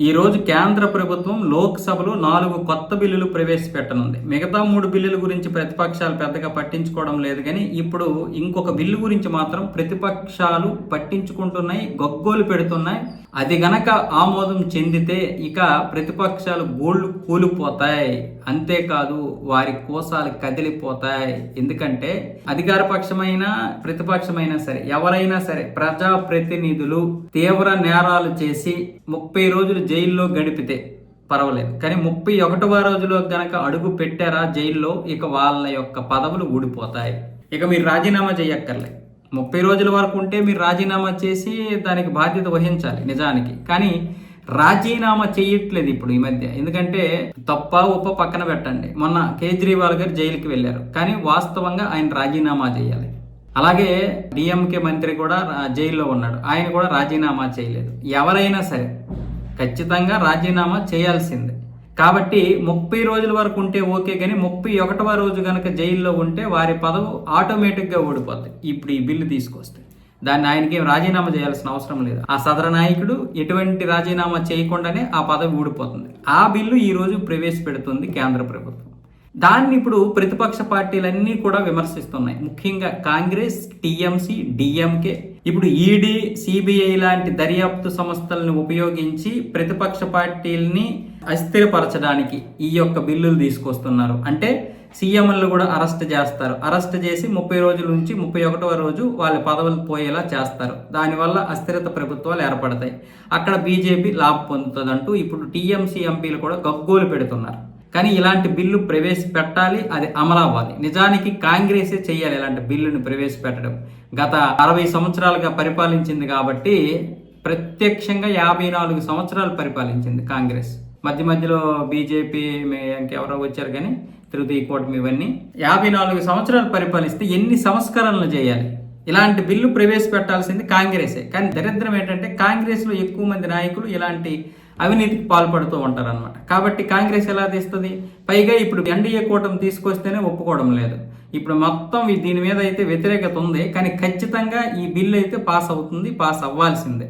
ఈరోజు కేంద్ర ప్రభుత్వం లోక్సభలో నాలుగు కొత్త బిల్లులు ప్రవేశపెట్టనుంది. మిగతా మూడు బిల్లుల గురించి ప్రతిపక్షాలు పెద్దగా పట్టించుకోవడం లేదు కానీ ఇప్పుడు ఇంకొక బిల్లు గురించి మాత్రం ప్రతిపక్షాలు పట్టించుకుంటున్నాయి గొగ్గోలు పెడుతున్నాయి. అది గనక ఆమోదం చెందితే ఇక ప్రతిపక్షాలు బోళ్ళు కూలిపోతాయి. అంతేకాదు వారి కోసాలు కదిలిపోతాయి. ఎందుకంటే అధికార పక్షమైన ప్రతిపక్షమైనా సరే ఎవరైనా సరే ప్రజా ప్రతినిధులు తీవ్ర నేరాలు చేసి ముప్పై రోజులు జైల్లో గడిపితే పర్వాలేదు. కానీ ముప్పై ఒకటవ రోజులో గనక అడుగు పెట్టారా జైల్లో ఇక వాళ్ళ యొక్క పదవులు ఊడిపోతాయి. ఇక మీరు రాజీనామా చేయక్కర్లే. ముప్పై రోజుల వరకు ఉంటే మీరు రాజీనామా చేసి దానికి బాధ్యత వహించాలి నిజానికి. కానీ రాజీనామా చేయట్లేదు ఇప్పుడు ఈ మధ్య. ఎందుకంటే తప్ప ఉప్ప పక్కన పెట్టండి. మొన్న కేజ్రీవాల్ గారు జైలుకి వెళ్ళారు. కానీ వాస్తవంగా ఆయన రాజీనామా చేయాలి. అలాగే డిఎంకే మంత్రి కూడా జైల్లో ఉన్నాడు. ఆయన కూడా రాజీనామా చేయలేదు. ఎవరైనా సరే ఖచ్చితంగా రాజీనామా చేయాల్సిందే. కాబట్టి ముప్పై రోజుల వరకు ఉంటే ఓకే కానీ ముప్పై ఒకటవ రోజు కనుక జైల్లో ఉంటే వారి పదవు ఆటోమేటిక్గా ఓడిపోద్ది. ఇప్పుడు ఈ బిల్లు తీసుకొస్తే. దాన్ని ఆయనకి రాజీనామా చేయాల్సిన అవసరం లేదు. ఆ సదర నాయకుడు ఎటువంటి రాజీనామా చేయకుండానే ఆ పదవి ఊడిపోతుంది. ఆ బిల్లు ఈరోజు ప్రవేశపెడుతుంది కేంద్ర ప్రభుత్వం. దాన్ని ఇప్పుడు ప్రతిపక్ష పార్టీలన్నీ కూడా విమర్శిస్తున్నాయి. ముఖ్యంగా కాంగ్రెస్ టీఎంసీ డిఎంకే. ఇప్పుడు ఈడీ సిబిఐ లాంటి దర్యాప్తు సంస్థలను ఉపయోగించి ప్రతిపక్ష పార్టీల్ని అస్థిరపరచడానికి ఈ యొక్క బిల్లులు తీసుకొస్తున్నారు. అంటే సీఎంలను కూడా అరెస్ట్ చేస్తారు. అరెస్ట్ చేసి ముప్పై రోజుల నుంచి ముప్పై ఒకటవ రోజు వాళ్ళ పదవులు పోయేలా చేస్తారు. దానివల్ల అస్థిరత ప్రభుత్వాలు ఏర్పడతాయి. అక్కడ బీజేపీ లాభ పొందుతుందంటూ ఇప్పుడు టీఎంసీ ఎంపీలు కూడా గగ్గోలు పెడుతున్నారు. కానీ ఇలాంటి బిల్లు ప్రవేశపెట్టాలి అది అమలవ్వాలి నిజానికి కాంగ్రెసే చేయాలి ఇలాంటి బిల్లును ప్రవేశపెట్టడం. గత అరవై సంవత్సరాలుగా పరిపాలించింది కాబట్టి ప్రత్యక్షంగా యాభై నాలుగు సంవత్సరాలు పరిపాలించింది కాంగ్రెస్. మధ్య మధ్యలో బీజేపీ ఇంకెవరో వచ్చారు కానీ తృతీయ కూటమి ఇవన్నీ. యాభై నాలుగు సంవత్సరాలు పరిపాలిస్తే ఎన్ని సంస్కరణలు చేయాలి? ఇలాంటి బిల్లు ప్రవేశపెట్టాల్సింది కాంగ్రెసే. కానీ దరిద్రం ఏంటంటే కాంగ్రెస్లో ఎక్కువ మంది నాయకులు ఇలాంటి అవినీతికి పాల్పడుతూ ఉంటారనమాట కాబట్టి కాంగ్రెస్ ఎలా తీస్తుంది? పైగా ఇప్పుడు ఎన్డీఏ కూటమి తీసుకొస్తేనే ఒప్పుకోవడం లేదు. ఇప్పుడు మొత్తం దీని మీద అయితే వ్యతిరేకత ఉంది. కానీ ఖచ్చితంగా ఈ బిల్లు అయితే పాస్ అవుతుంది పాస్ అవ్వాల్సిందే.